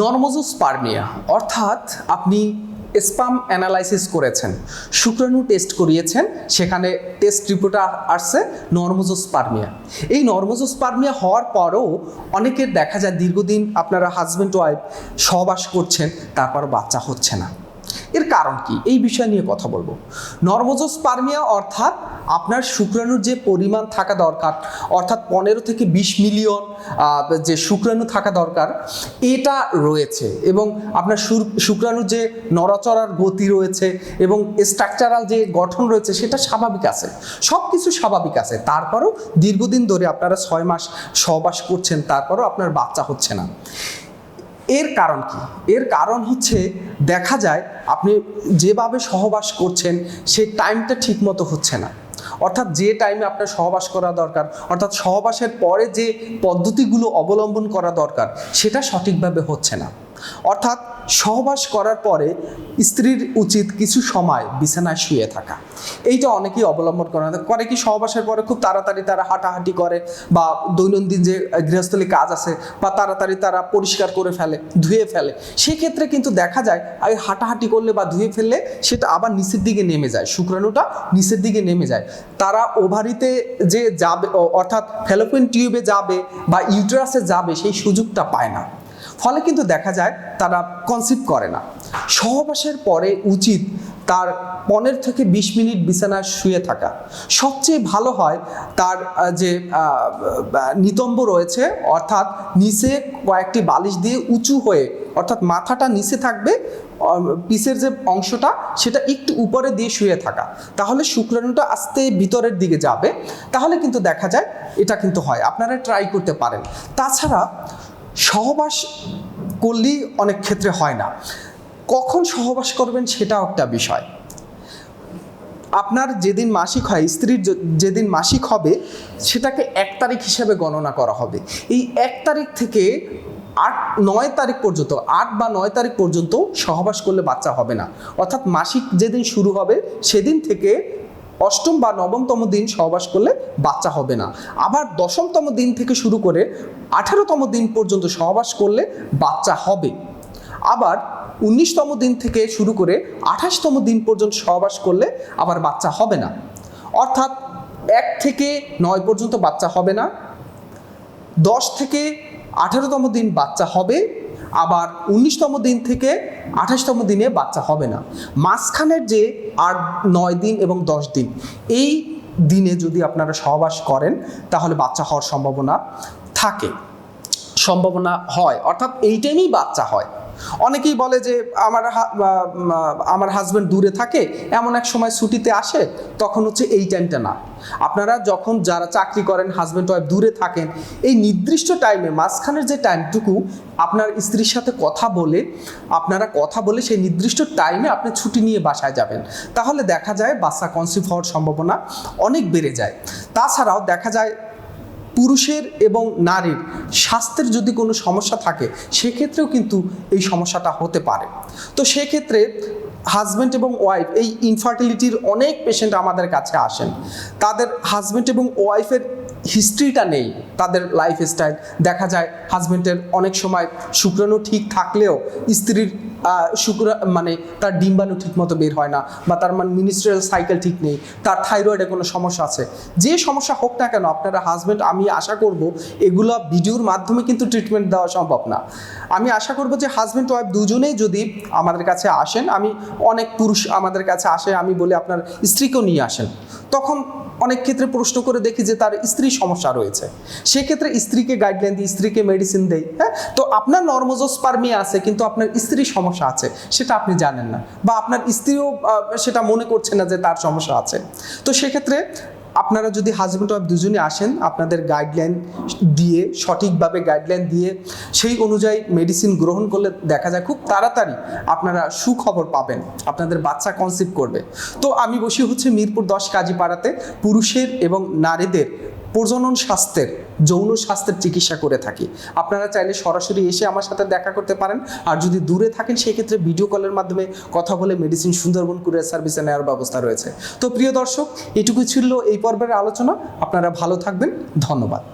Normozoospermia অর্থাৎ আপনি sperm analysis করেছেন, শুক্রাণু টেস্ট করিয়েছেন, সেখানে টেস্ট রিপোর্ট আসছে নর্মোজোস্পার্মিয়া এই নর্মোজোস্পার্মিয়া হওয়ার পরও অনেকের দেখা যায় দীর্ঘদিন আপনারা হাজব্যান্ড ওয়াইফ সহবাস করছেন তারপর বাচ্চা হচ্ছে না। এর কারণ কি? এই বিষয় নিয়ে কথা বলব। নর্মোজোস্পার্মিয়া অর্থাৎ আপনার শুক্রাণুর যে পরিমাণ থাকা দরকার, অর্থাৎ পনেরো থেকে বিশ মিলিয়ন যে শুক্রাণু থাকা দরকার, এটা রয়েছে এবং আপনার শুক্রাণুর যে নড়াচড়ার গতি রয়েছে এবং স্ট্রাকচারাল যে গঠন রয়েছে সেটা স্বাভাবিক আছে। সব কিছু স্বাভাবিক আছে। তারপরও দীর্ঘদিন ধরে আপনারা ছয় মাস সহবাস করছেন, তারপরও আপনার বাচ্চা হচ্ছে না। এর কারণ কি? এর কারণ হচ্ছে দেখা যায় আপনি যেভাবে সহবাস করছেন, সেই টাইমটা ঠিক মতো হচ্ছে না। অর্থাৎ যে টাইমে আপনার সহবাস করা দরকার, অর্থাৎ সহবাসের পরে যে পদ্ধতিগুলো অবলম্বন করা দরকার, সেটা সঠিকভাবে হচ্ছে না। অর্থাৎ সহবাস করার পরে স্ত্রীর উচিত কিছু সময় বিছানায় শুয়ে থাকা। এইটা অনেকেই অবলম্বন করে। করে কি সহবাসের পরে খুব তাড়াতাড়ি তারা হাঁটাহাঁটি করে বা দৈনন্দিন যে গৃহস্থলী কাজ আছে বা তাড়াতাড়ি তারা পরিষ্কার করে ফেলে, ধুয়ে ফেলে, সেক্ষেত্রে কিন্তু দেখা যায় এই হাঁটাহাঁটি করলে বা ধুয়ে ফেললে সেটা আবার নিচের দিকে নেমে যায়, শুক্রাণুটা নিচের দিকে নেমে যায়। তারা ওভারিতে যে যাবে অর্থাৎ ফেলোপিন টিউবে যাবে বা ইউটেরাসে যাবে সেই সুযোগটা পায় না। ফলে কিন্তু দেখা যায় তারা কনসিভ করে না। সহবাসের পরে উচিত তার পনেরো থেকে বিশ মিনিট বিছানায় শুয়ে থাকা। সবচেয়ে ভালো হয় তার যে নিতম্ব রয়েছে, অর্থাৎ নিচে কয়েকটি বালিশ দিয়ে উঁচু হয়ে, অর্থাৎ মাথাটা নিচে থাকবে পিসের যে অংশটা, সেটা একটু উপরে দিয়ে শুয়ে থাকা। তাহলে শুক্রাণুটা আস্তে ভিতরের দিকে যাবে। তাহলে কিন্তু দেখা যায়, এটা কিন্তু হয়। আপনারা ট্রাই করতে পারেন। তাছাড়া সহবাস করলেই অনেক ক্ষেত্রে হয় না। কখন সহবাস করবেন সেটাও একটা বিষয়। আপনার যেদিন মাসিক হয়, স্ত্রীর যেদিন মাসিক হবে, সেটাকে এক তারিখ হিসেবে গণনা করা হবে। এই এক তারিখ থেকে আট, নয় তারিখ পর্যন্ত, আট বা নয় তারিখ পর্যন্ত সহবাস করলে বাচ্চা হবে না। অর্থাৎ মাসিক যেদিন শুরু হবে, সেদিন থেকে অষ্টম বা নবমতম দিন সহবাস করলে বাচ্চা হবে না। আবার দশমতম দিন থেকে শুরু করে আঠারোতম দিন পর্যন্ত সহবাস করলে বাচ্চা হবে। আবার উনিশতম দিন থেকে শুরু করে আঠাশতম দিন পর্যন্ত সহবাস করলে আবার বাচ্চা হবে না। অর্থাৎ এক থেকে নয় পর্যন্ত বাচ্চা হবে না। দশ থেকে আঠারোতম দিন বাচ্চা হবে। আবার উনিশতম দিন থেকে আঠাশতম দিনে বাচ্চা হবে না। মাঝখানের যে আট নয় দিন এবং দশ দিন, এই দিনে যদি আপনারা সহবাস করেন, তাহলে বাচ্চা হওয়ার সম্ভাবনা থাকে। সম্ভাবনা হয়। অর্থাৎ এই টাইমেই বাচ্চা হয়। অনেকেই বলে যে আমার আমার হাজব্যান্ড দূরে থাকে, এমন এক সময় ছুটিতে আসে, তখন হচ্ছে এই টাইমটা না। আপনারা যখন যারা চাকরি করেন হাজব্যান্ড ওয়াইফ দূরে থাকেন, এই নির্দিষ্ট টাইমে মাঝখানের যে টাইমটুকু আপনার স্ত্রীর সাথে কথা বলে, আপনারা কথা বলে সেই নির্দিষ্ট টাইমে আপনি ছুটি নিয়ে বাসায় যাবেন। তাহলে দেখা যায় বাচ্চা কনসিভ হওয়ার সম্ভাবনা অনেক বেড়ে যায়। তাছাড়াও দেখা যায় পুরুষের এবং নারীর স্বাস্থ্যের যদি কোনো সমস্যা থাকে, সেক্ষেত্রেও কিন্তু এই সমস্যাটা হতে পারে। তো সেক্ষেত্রে হাজব্যান্ড এবং ওয়াইফ এই ইনফার্টিলিটির অনেক পেশেন্ট আমাদের কাছে আসেন। তাদের হাজব্যান্ড এবং ওয়াইফের হিস্ট্রিটা নেই তাদের লাইফ স্টাইল দেখা যায় হাজব্যান্ডের অনেক সময় শুক্রাণু ঠিক থাকলেও স্ত্রীর শুক্র মানে তার ডিম্বাণু ঠিক মতো বের হয় না বা তার মানে মিনিস্ট্রিয়াল সাইকেল ঠিক নেই, তার থাইরয়েডে কোনো সমস্যা আছে। যে সমস্যা হোক না কেন, আপনারা হাজব্যান্ড আমি আশা করব এগুলো ভিডিওর মাধ্যমে কিন্তু ট্রিটমেন্ট দেওয়া সম্ভব না। আমি আশা করব যে হাজব্যান্ড ওয়াইফ দুজনেই যদি আমাদের কাছে আসেন, আমি অনেক পুরুষ আমাদের কাছে আসে, আমি বলি আপনার স্ত্রীকেও নিয়ে আসেন, তখন অনেক ক্ষেত্রে প্রশ্ন করে দেখি যে তার স্ত্রী সমস্যা রয়েছে। সেক্ষেত্রে স্ত্রীকে গাইডলাইন দিই, স্ত্রীকে মেডিসিন দেই হ্যাঁ? তো আপনার নর্মোজোস্পার্মি আছে, কিন্তু আপনার স্ত্রী সমস্যা আছে, সেটা আপনি জানেন না। বা আপনার স্ত্রীও সেটা মনে করছে না যে তার সমস্যা আছে। তো সেক্ষেত্রে আপনারা যদি হাজব্যান্ড ওয়াইফ দুজনে আসেন, আপনাদের গাইডলাইন দিয়ে, সঠিকভাবে গাইডলাইন দিয়ে, সেই অনুযায়ী মেডিসিন গ্রহণ করলে দেখা যায় খুব তাড়াতাড়ি আপনারা সুখবর পাবেন, আপনাদের বাচ্চা কনসিভ করবে। তো আমি বসি হচ্ছে মিরপুর দশ কাজীপাড়াতে পুরুষের এবং নারীদের প্রজনন স্বাস্থ্যের, যৌন স্বাস্থ্যের চিকিৎসা করে থাকি। আপনারা চাইলে সরাসরি এসে আমার সাথে দেখা করতে পারেন। আর যদি দূরে থাকেন, সেক্ষেত্রে ভিডিও কলের মাধ্যমে কথা বলে মেডিসিন সুন্দরবন কুরিয়ার সার্ভিসে নেওয়ার ব্যবস্থা রয়েছে। তো প্রিয় দর্শক এটুকু ছিল এই পর্বের আলোচনা। আপনারা ভালো থাকবেন। ধন্যবাদ।